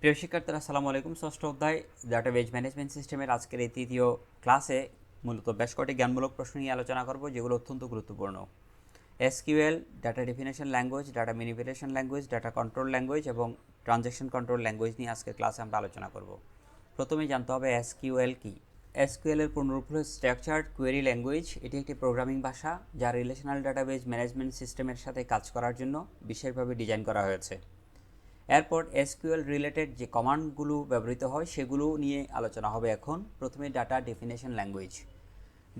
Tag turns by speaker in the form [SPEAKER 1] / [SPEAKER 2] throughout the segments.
[SPEAKER 1] প্রিয় শিক্ষার্থীরা, আসসালামু আলাইকুম। ষষ্ঠ অধ্যায় ডাটা ডাটাবেজ ম্যানেজমেন্ট সিস্টেমের আজকের এই তৃতীয় ক্লাসে মূলত বেশ কয়েকটি জ্ঞানমূলক প্রশ্ন নিয়ে আলোচনা করব, যেগুলো অত্যন্ত গুরুত্বপূর্ণ। SQL data definition language data manipulation language data control language এবং ট্রানজ্যাকশন কন্ট্রোল ল্যাঙ্গুয়েজ নিয়ে আজকের ক্লাসে আমরা আলোচনা করব। প্রথমে জানতে হবে এসকিউএল কি? এসকিউএল এর পূর্ণরূপ হল স্ট্রাকচার্ড কোয়েরি ল্যাঙ্গুয়েজ এটি একটি প্রোগ্রামিং ভাষা, যা রিলেশনাল ডাটাবেজ ম্যানেজমেন্ট সিস্টেমের সাথে কাজ করার জন্য বিশেষভাবে ডিজাইন করা হয়েছে। এরপর এসকিউএল রিলেটেড যে কমান্ডগুলো ব্যবহৃত হয়, সেগুলো নিয়ে আলোচনা হবে এখন। প্রথমে data definition language.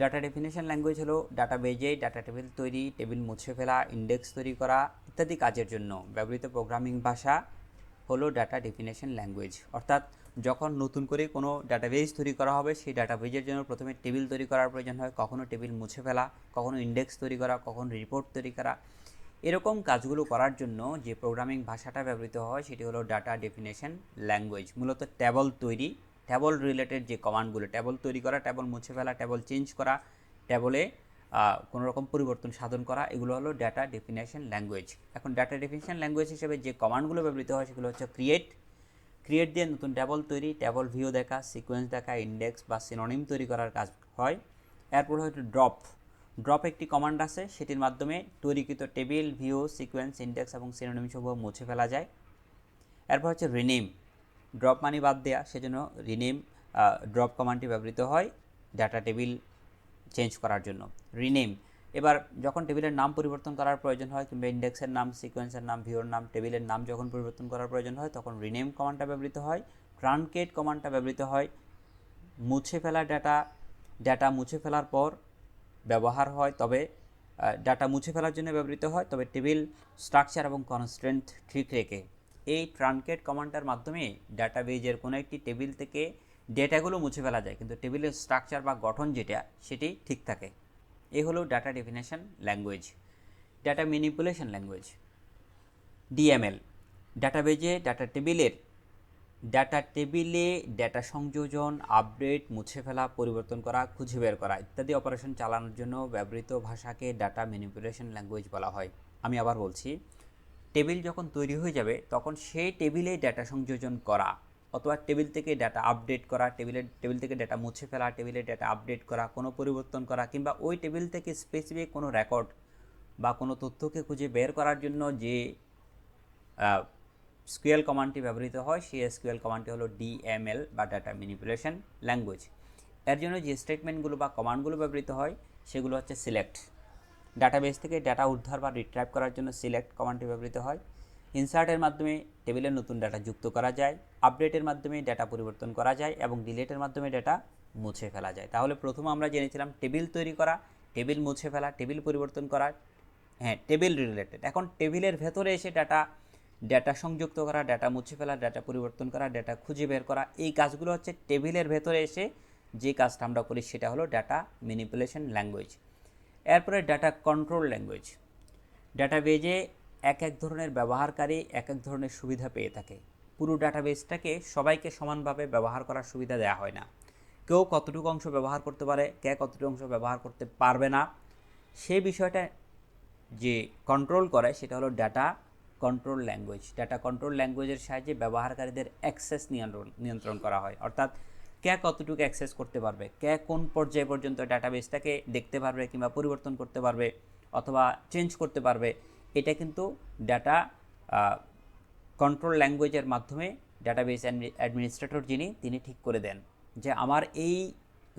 [SPEAKER 1] Data definition language হলো ডাটা বেজে, ডাটা টেবিল তৈরি, টেবিল মুছে ফেলা, ইন্ডেক্স তৈরি করা ইত্যাদি কাজের জন্য। ব্যবহৃত প্রোগ্রামিং ভাষা হলো ডাটা ডেফিনেশন ল্যাঙ্গুয়েজ। অর্থাৎ যখন নতুন করে কোনো ডাটাবেজ তৈরি করা হবে, সেই ডাটাবেজের জন্য প্রথমে টেবিল তৈরি করার প্রয়োজন হয়। কখনও টেবিল মুছে ফেলা কখনও ইন্ডেক্স তৈরি করা, কখনো রিপোর্ট তৈরি করা। এরকম কাজগুলো করার জন্য যে প্রোগ্রামিং ভাষাটা ব্যবহৃত হয়, সেটি হলো ডাটা ডেফিনেশন ল্যাঙ্গুয়েজ মূলত ট্যাবল তৈরি ট্যাবল রিলেটেড যে কমান্ডগুলো ট্যাবল তৈরি করা ট্যাবল মুছে ফেলা ট্যাবল চেঞ্জ করা ট্যাবলে কোনো রকম পরিবর্তন সাধন করা, এগুলো হলো ডাটা ডেফিনেশন ল্যাঙ্গুয়েজ এখন ডাটা ডেফিনেশন ল্যাঙ্গুয়েজ হিসেবে যে কমান্ডগুলো ব্যবহৃত হয়, সেগুলো হচ্ছে ক্রিয়েট ক্রিয়েট দিয়ে নতুন ট্যাবল তৈরি ট্যাবল ভিউ দেখা সিকোয়েন্স দেখা ইন্ডেক্স বা সিনোনিম তৈরি করার কাজ হয়। এরপর হয়তো ড্রপ ড্রপ একটি কমান্ড আছে, সেটির মাধ্যমে তৈরিকৃত টেবিল ভিউ সিকোয়েন্স ইন্ডেক্স এবং সিনোনিম সমূহ মুছে ফেলা যায়। এরপর হচ্ছে রিনেম ড্রপ মানি বাদ দেওয়া সেজন্য রিনেম ড্রপ কমান্ডটি ব্যবহৃত হয় ডাটা টেবিল চেঞ্জ করার জন্য। রিনেম এবার যখন টেবিলের নাম পরিবর্তন করার প্রয়োজন হয় কিংবা ইন্ডেক্সের নাম সিকোয়েন্সের নাম ভিওর নাম টেবিলের নাম যখন পরিবর্তন করার প্রয়োজন হয়, তখন রিনেম কমান্ডটা ব্যবহৃত হয়। ট্রানকেট কমান্ডটা ব্যবহৃত হয়। মুছে ফেলা ডাটা ডাটা মুছে ফেলার পর ব্যবহার হয়, তবে ডাটা মুছে ফেলার জন্য ব্যবহৃত হয়, তবে টেবিল স্ট্রাকচার এবং কনস্ট্রেন্থ ঠিক রেখে। এই ট্রানকেট কমান্ডটার মাধ্যমে ডাটাবেজের কোনো একটি টেবিল থেকে ডেটাগুলো মুছে ফেলা যায়, কিন্তু টেবিলের স্ট্রাকচার বা গঠন যেটা, সেটি ঠিক থাকে। এই হলো data definition language, data manipulation language, DML. ডাটাবেজে data টেবিলের ডাটা টেবিলে ডাটা সংযোজন, আপডেট, মুছে ফেলা, পরিবর্তন করা, খুঁজে বের করা ইত্যাদি অপারেশন চালানোর জন্য ব্যবহৃত ভাষাকে ডাটা ম্যানিপুলেশন ল্যাঙ্গুয়েজ বলা হয়। আমি আবার বলছি, টেবিল যখন তৈরি হয়ে যাবে, তখন সেই টেবিলে ডাটা সংযোজন করা অথবা টেবিল থেকে ডাটা আপডেট করা, টেবিলের, টেবিল থেকে ডাটা মুছে ফেলা, টেবিলে ডাটা আপডেট করা, কোনো পরিবর্তন করা কিংবা ওই টেবিল থেকে স্পেসিফিক কোনো রেকর্ড বা কোনো তথ্যকে খুঁজে বের করার জন্য যে স্কুয়েল কমান্ডটি ব্যবহৃত হয়, সেই এসকিউএল কমান্ডটি হলো ডিএমএল বা ডাটা ম্যানিপুলেশন ল্যাঙ্গুয়েজ এর জন্য যে স্টেটমেন্টগুলো বা কমান্ডগুলো ব্যবহৃত হয়, সেগুলো হচ্ছে সিলেক্ট ডাটাবেস থেকে ডাটা উদ্ধার বা রিট্রাইভ করার জন্য সিলেক্ট কমান্ডটি ব্যবহৃত হয়। ইনসার্টের মাধ্যমে টেবিলের নতুন ডাটা যুক্ত করা যায় আপডেটের মাধ্যমে ডাটা পরিবর্তন করা যায় এবং ডিলেটের মাধ্যমে ডাটা মুছে ফেলা যায়। তাহলে প্রথম আমরা জেনেছিলাম টেবিল তৈরি করা টেবিল মুছে ফেলা টেবিল পরিবর্তন করা হ্যাঁ টেবিল রিলেটেড এখন টেবিলের ভেতরে এসে ডাটা ডাটা সংযুক্ত করা ডাটা মুছে ফেলা ডাটা পরিবর্তন করা ডেটা খুঁজে বের করা, এই কাজগুলো হচ্ছে টেবিলের ভেতরে এসে যে কাজটা আমরা করি সেটা হলো ডাটা ম্যানিপুলেশন ল্যাঙ্গুয়েজ এরপরে ডাটা কন্ট্রোল ল্যাঙ্গুয়েজ ডাটাবেজে এক এক ধরনের ব্যবহারকারী এক এক ধরনের সুবিধা পেয়ে থাকে। পুরো ডাটাবেসটাকে সবাইকে সমানভাবে ব্যবহার করার সুবিধা দেওয়া হয় না। কেউ কতটুকু অংশ ব্যবহার করতে পারে, কে কতটুকু অংশ ব্যবহার করতে পারবে না, সে বিষয়টা যে কন্ট্রোল করে সেটা হলো data control language data control ল্যাঙ্গুয়েজের সাহায্যে ব্যবহারকারীদের অ্যাক্সেস নিয়ন্ত্রণ নিয়ন্ত্রণ করা হয়। অর্থাৎ কে কতটুকু অ্যাক্সেস করতে পারবে? কে কোন পর্যায়ে পর্যন্ত ডাটাবেসটাকে দেখতে পারবে কিংবা পরিবর্তন করতে পারবে অথবা চেঞ্জ করতে পারবে? এটা কিন্তু ডাটা কন্ট্রোল ল্যাঙ্গুয়েজের মাধ্যমে ডাটাবেস অ্যাডমিনিস্ট্রেটর যিনি, তিনি ঠিক করে দেন যে আমার এই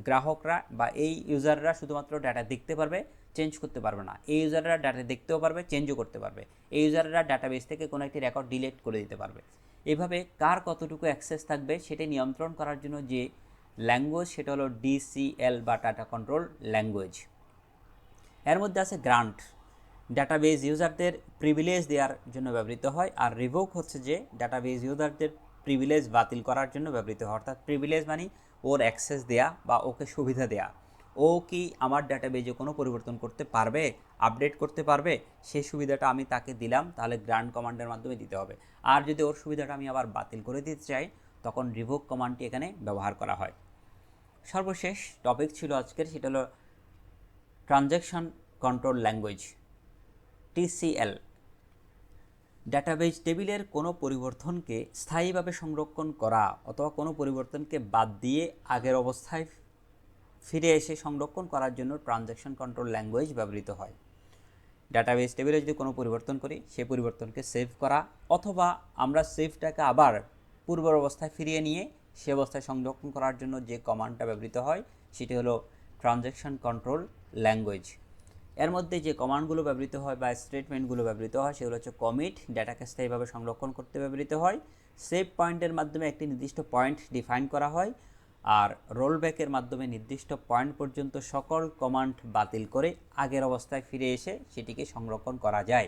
[SPEAKER 1] গ্রাহকরা বা এই ইউজাররা শুধুমাত্র ডাটা দেখতে পারবে চেঞ্জ করতে পারবে না। এই ইউজাররা ডাটা দেখতেও পারবে চেঞ্জও করতে পারবে। এই ইউজাররা ডাটাবেস থেকে কোনো একটি রেকর্ড ডিলিট করে দিতে পারবে। এভাবে কার কতটুকু অ্যাক্সেস থাকবে সেটা নিয়ন্ত্রণ করার জন্য যে ল্যাঙ্গুয়েজ সেটা হলো ডিসিএল বা ডাটা কন্ট্রোল ল্যাঙ্গুয়েজ এর মধ্যে আছে গ্রান্ট ডাটাবেজ ইউজারদের প্রিভিলেজ দেওয়ার জন্য ব্যবহৃত হয় আর রিভোক হচ্ছে যে ডাটাবেজ ইউজারদের প্রিভিলেজ বাতিল করার জন্য ব্যবহৃত হয়। অর্থাৎ প্রিভিলেজ মানে ওর অ্যাক্সেস দেয়া বা ওকে সুবিধা দেয়া। ও কি আমার ডাটাবেজে কোনো পরিবর্তন করতে পারবে আপডেট করতে পারবে? সেই সুবিধাটা আমি তাকে দিলাম, তাহলে গ্রান্ড কমান্ডের মাধ্যমে দিতে হবে। আর যদি ওর সুবিধাটা আমি আবার বাতিল করে দিতে চাই, তখন রিভোক কমান্ডটি এখানে ব্যবহার করা হয়। সর্বশেষ টপিক ছিল আজকের, সেটা হলো transaction control language TCL database টেবিলের কোনো পরিবর্তনকে স্থায়ীভাবে সংরক্ষণ করা অথবা কোনো পরিবর্তনকে বাদ দিয়ে আগের অবস্থায় ফিরে এসে সংরক্ষণ করার জন্য ট্রানজ্যাকশন কন্ট্রোল ল্যাঙ্গুয়েজ ব্যবহৃত হয়। ডাটাবেজ টেবিলে যদি কোনো পরিবর্তন করি সেই পরিবর্তনকে সেভ করা অথবা আমরা সেভটাকে আবার পূর্বের অবস্থায় ফিরিয়ে নিয়ে সে অবস্থায় সংরক্ষণ করার জন্য যে কমান্ডটা ব্যবহৃত হয়, সেটি হলো ট্রানজ্যাকশন কন্ট্রোল ল্যাঙ্গুয়েজ। এর মধ্যে যে কমান্ডগুলো ব্যবহৃত হয় বা স্টেটমেন্টগুলো ব্যবহৃত হয়, সেগুলো হচ্ছে কমিট ডেটাকে স্থায়ীভাবে সংরক্ষণ করতে ব্যবহৃত হয়। সেভ পয়েন্টের মাধ্যমে একটি নির্দিষ্ট পয়েন্ট ডিফাইন করা হয় আর রোলব্যাকের মাধ্যমে নির্দিষ্ট পয়েন্ট পর্যন্ত সকল কমান্ড বাতিল করে আগের অবস্থায় ফিরে এসে সেটিকে সংরক্ষণ করা যায়।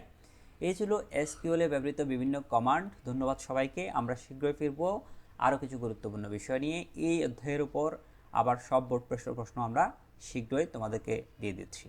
[SPEAKER 1] এই ছিল এসকিউএলে ব্যবহৃত বিভিন্ন কমান্ড ধন্যবাদ সবাইকে। আমরা শীঘ্রই ফিরবো আরও কিছু গুরুত্বপূর্ণ বিষয় নিয়ে। এই অধ্যায়ের উপর আবার সব বোর্ড প্রশ্ন প্রশ্ন আমরা শীঘ্রই তোমাদেরকে দিয়ে দিচ্ছি।